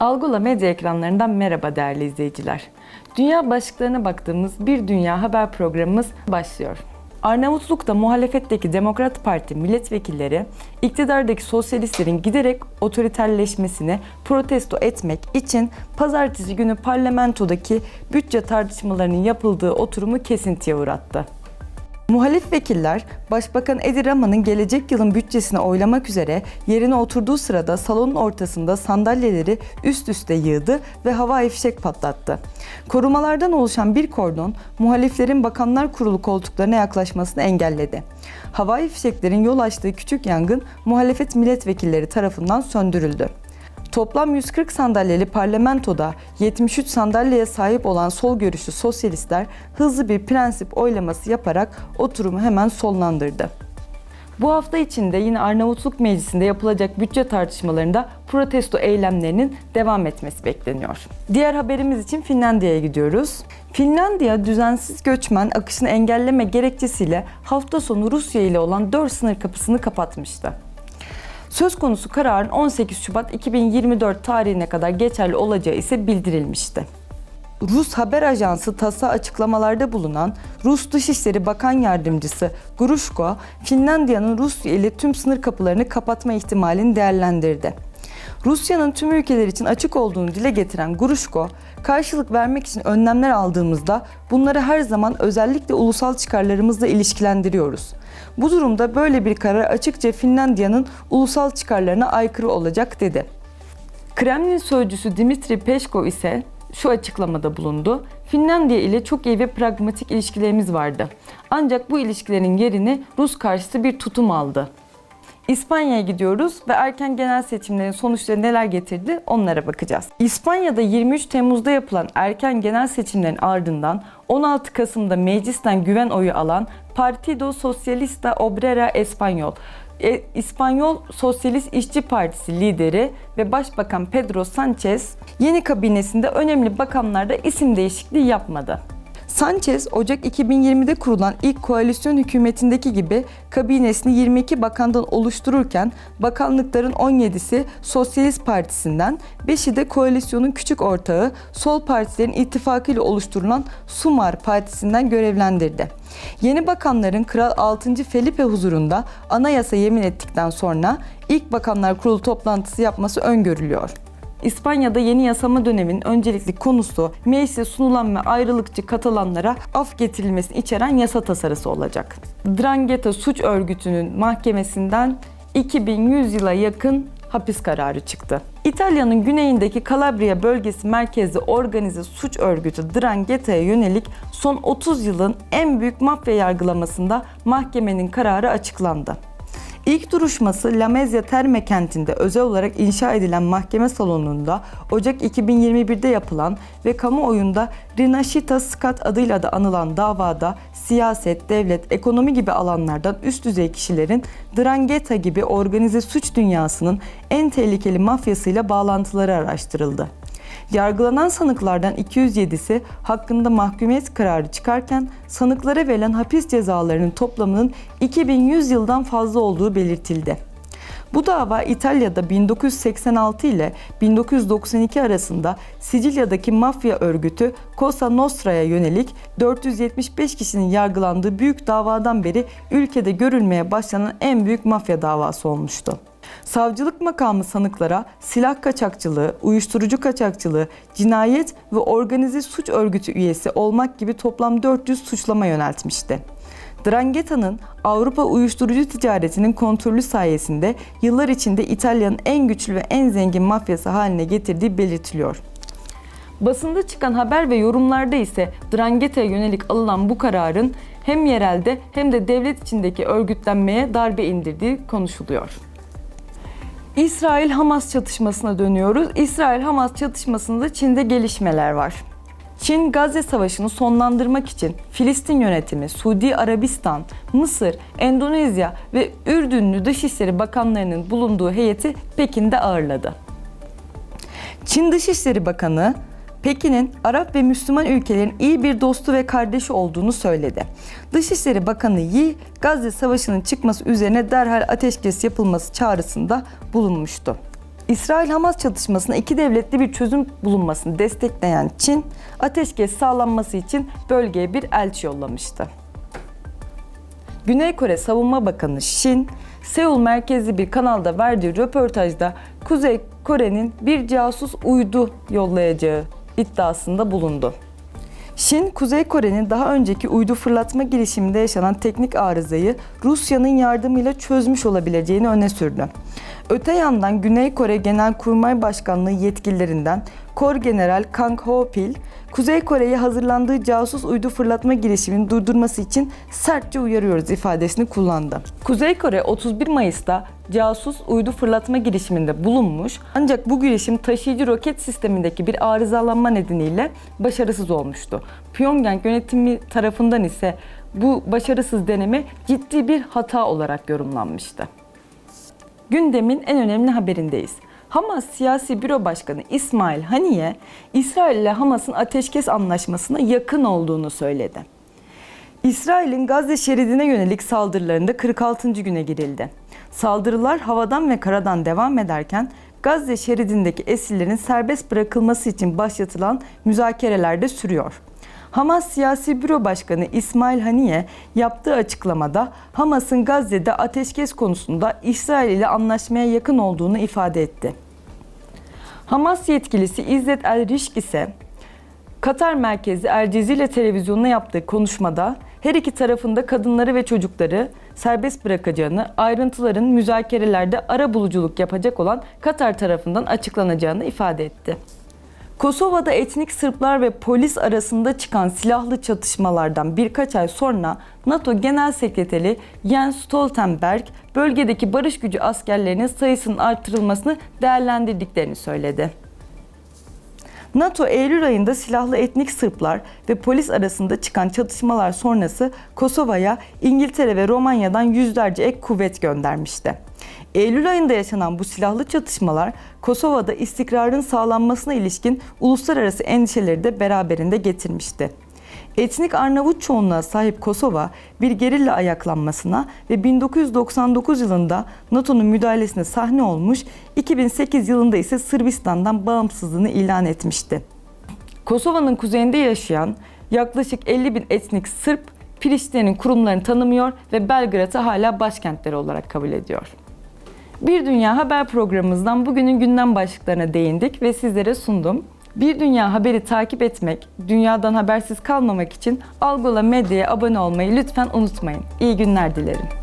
Algula medya ekranlarından merhaba değerli izleyiciler. Dünya başlıklarına baktığımız Bir Dünya Haber programımız başlıyor. Arnavutluk'ta muhalefetteki Demokrat Parti milletvekilleri iktidardaki sosyalistlerin giderek otoriterleşmesini protesto etmek için pazartesi günü parlamentodaki bütçe tartışmalarının yapıldığı oturumu kesintiye uğrattı. Muhalif vekiller, Başbakan Edi Rama'nın gelecek yılın bütçesini oylamak üzere yerine oturduğu sırada salonun ortasında sandalyeleri üst üste yığdı ve havai fişek patlattı. Korumalardan oluşan bir kordon, muhaliflerin Bakanlar Kurulu koltuklarına yaklaşmasını engelledi. Havai fişeklerin yol açtığı küçük yangın muhalefet milletvekilleri tarafından söndürüldü. Toplam 140 sandalyeli parlamentoda 73 sandalyeye sahip olan sol görüşlü sosyalistler hızlı bir prensip oylaması yaparak oturumu hemen sonlandırdı. Bu hafta içinde yine Arnavutluk Meclisi'nde yapılacak bütçe tartışmalarında protesto eylemlerinin devam etmesi bekleniyor. Diğer haberimiz için Finlandiya'ya gidiyoruz. Finlandiya düzensiz göçmen akışını engelleme gerekçesiyle hafta sonu Rusya ile olan 4 sınır kapısını kapatmıştı. Söz konusu kararın 18 Şubat 2024 tarihine kadar geçerli olacağı ise bildirilmişti. Rus haber ajansı TAS'a açıklamalarda bulunan Rus Dışişleri Bakan Yardımcısı Grushko, Finlandiya'nın Rusya ile tüm sınır kapılarını kapatma ihtimalini değerlendirdi. Rusya'nın tüm ülkeler için açık olduğunu dile getiren Grushko, karşılık vermek için önlemler aldığımızda bunları her zaman özellikle ulusal çıkarlarımızla ilişkilendiriyoruz. Bu durumda böyle bir karar açıkça Finlandiya'nın ulusal çıkarlarına aykırı olacak dedi. Kremlin sözcüsü Dimitri Peskov ise şu açıklamada bulundu. Finlandiya ile çok iyi ve pragmatik ilişkilerimiz vardı. Ancak bu ilişkilerin yerini Rus karşıtı bir tutum aldı. İspanya'ya gidiyoruz ve erken genel seçimlerin sonuçları neler getirdi onlara bakacağız. İspanya'da 23 Temmuz'da yapılan erken genel seçimlerin ardından 16 Kasım'da meclisten güven oyu alan Partido Socialista Obrera Español e, İspanyol Sosyalist İşçi Partisi lideri ve Başbakan Pedro Sanchez yeni kabinesinde önemli bakanlarda isim değişikliği yapmadı. Sanchez, Ocak 2020'de kurulan ilk koalisyon hükümetindeki gibi kabinesini 22 bakandan oluştururken bakanlıkların 17'si Sosyalist Partisi'nden, 5'i de koalisyonun küçük ortağı Sol Partilerin ittifakıyla oluşturulan Sumar Partisi'nden görevlendirdi. Yeni bakanların Kral 6. Felipe huzurunda anayasa yemin ettikten sonra ilk Bakanlar Kurulu toplantısı yapması öngörülüyor. İspanya'da yeni yasama döneminin öncelikli konusu meclise sunulan ve ayrılıkçı Katalanlara af getirilmesini içeren yasa tasarısı olacak. Drangheta suç örgütünün mahkemesinden 2100 yıla yakın hapis kararı çıktı. İtalya'nın güneyindeki Calabria bölgesi merkezli organize suç örgütü Drangheta'ya yönelik son 30 yılın en büyük mafya yargılamasında mahkemenin kararı açıklandı. İlk duruşması Lamezia Terme kentinde özel olarak inşa edilen mahkeme salonunda Ocak 2021'de yapılan ve kamuoyunda Rinascita Scat adıyla da anılan davada siyaset, devlet, ekonomi gibi alanlardan üst düzey kişilerin Drangheta gibi organize suç dünyasının en tehlikeli mafyasıyla bağlantıları araştırıldı. Yargılanan sanıklardan 207'si hakkında mahkumiyet kararı çıkarken sanıklara verilen hapis cezalarının toplamının 2100 yıldan fazla olduğu belirtildi. Bu dava İtalya'da 1986 ile 1992 arasında Sicilya'daki mafya örgütü Cosa Nostra'ya yönelik 475 kişinin yargılandığı büyük davadan beri ülkede görülmeye başlanan en büyük mafya davası olmuştu. Savcılık makamı sanıklara silah kaçakçılığı, uyuşturucu kaçakçılığı, cinayet ve organize suç örgütü üyesi olmak gibi toplam 400 suçlama yöneltmişti. Drangheta'nın Avrupa uyuşturucu ticaretinin kontrolü sayesinde yıllar içinde İtalya'nın en güçlü ve en zengin mafyası haline getirdiği belirtiliyor. Basında çıkan haber ve yorumlarda ise Drangheta'ya yönelik alınan bu kararın hem yerelde hem de devlet içindeki örgütlenmeye darbe indirdiği konuşuluyor. İsrail-Hamas çatışmasına dönüyoruz. İsrail-Hamas çatışmasında Çin'de gelişmeler var. Çin Gazze Savaşı'nı sonlandırmak için Filistin yönetimi, Suudi Arabistan, Mısır, Endonezya ve Ürdünlü Dışişleri Bakanlarının bulunduğu heyeti Pekin'de ağırladı. Çin Dışişleri Bakanı Pekin'in Arap ve Müslüman ülkelerin iyi bir dostu ve kardeşi olduğunu söyledi. Dışişleri Bakanı Yi, Gazze Savaşı'nın çıkması üzerine derhal ateşkes yapılması çağrısında bulunmuştu. İsrail-Hamas çatışmasına iki devletli bir çözüm bulunmasını destekleyen Çin, ateşkes sağlanması için bölgeye bir elçi yollamıştı. Güney Kore Savunma Bakanı Shin, Seul merkezli bir kanalda verdiği röportajda Kuzey Kore'nin bir casus uydu yollayacağı iddiasında bulundu. Şin, Kuzey Kore'nin daha önceki uydu fırlatma girişiminde yaşanan teknik arızayı Rusya'nın yardımıyla çözmüş olabileceğini öne sürdü. Öte yandan Güney Kore Genelkurmay Başkanlığı yetkililerinden Kor General Kang Ho-pil, Kuzey Kore'ye hazırlandığı casus uydu fırlatma girişimini durdurması için sertçe uyarıyoruz ifadesini kullandı. Kuzey Kore 31 Mayıs'ta casus uydu fırlatma girişiminde bulunmuş ancak bu girişim taşıyıcı roket sistemindeki bir arızalanma nedeniyle başarısız olmuştu. Pyongyang yönetimi tarafından ise bu başarısız deneme ciddi bir hata olarak yorumlanmıştı. Gündemin en önemli haberindeyiz. Hamas Siyasi Büro Başkanı İsmail Haniye, İsrail ile Hamas'ın ateşkes anlaşmasına yakın olduğunu söyledi. İsrail'in Gazze şeridine yönelik saldırılarında 46. güne girildi. Saldırılar havadan ve karadan devam ederken Gazze şeridindeki esirlerin serbest bırakılması için başlatılan müzakereler de sürüyor. Hamas Siyasi Büro Başkanı İsmail Haniye yaptığı açıklamada Hamas'ın Gazze'de ateşkes konusunda İsrail ile anlaşmaya yakın olduğunu ifade etti. Hamas yetkilisi İzzet El Rişk ise Katar merkezli El Cezire televizyonuna yaptığı konuşmada her iki tarafında kadınları ve çocukları serbest bırakacağını, ayrıntıların müzakerelerde ara buluculuk yapacak olan Katar tarafından açıklanacağını ifade etti. Kosova'da etnik Sırplar ve polis arasında çıkan silahlı çatışmalardan birkaç ay sonra NATO Genel Sekreteri Jens Stoltenberg bölgedeki barış gücü askerlerinin sayısının artırılmasını değerlendirdiklerini söyledi. NATO Eylül ayında silahlı etnik Sırplar ve polis arasında çıkan çatışmalar sonrası Kosova'ya İngiltere ve Romanya'dan yüzlerce ek kuvvet göndermişti. Eylül ayında yaşanan bu silahlı çatışmalar Kosova'da istikrarın sağlanmasına ilişkin uluslararası endişeleri de beraberinde getirmişti. Etnik Arnavut çoğunluğa sahip Kosova bir gerilla ayaklanmasına ve 1999 yılında NATO'nun müdahalesine sahne olmuş, 2008 yılında ise Sırbistan'dan bağımsızlığını ilan etmişti. Kosova'nın kuzeyinde yaşayan yaklaşık 50 bin etnik Sırp, Priştine'nin kurumlarını tanımıyor ve Belgrad'ı hala başkentleri olarak kabul ediyor. Bir Dünya Haber programımızdan bugünün gündem başlıklarına değindik ve sizlere sundum. Bir Dünya Haberi takip etmek, dünyadan habersiz kalmamak için Algola Medya'ya abone olmayı lütfen unutmayın. İyi günler dilerim.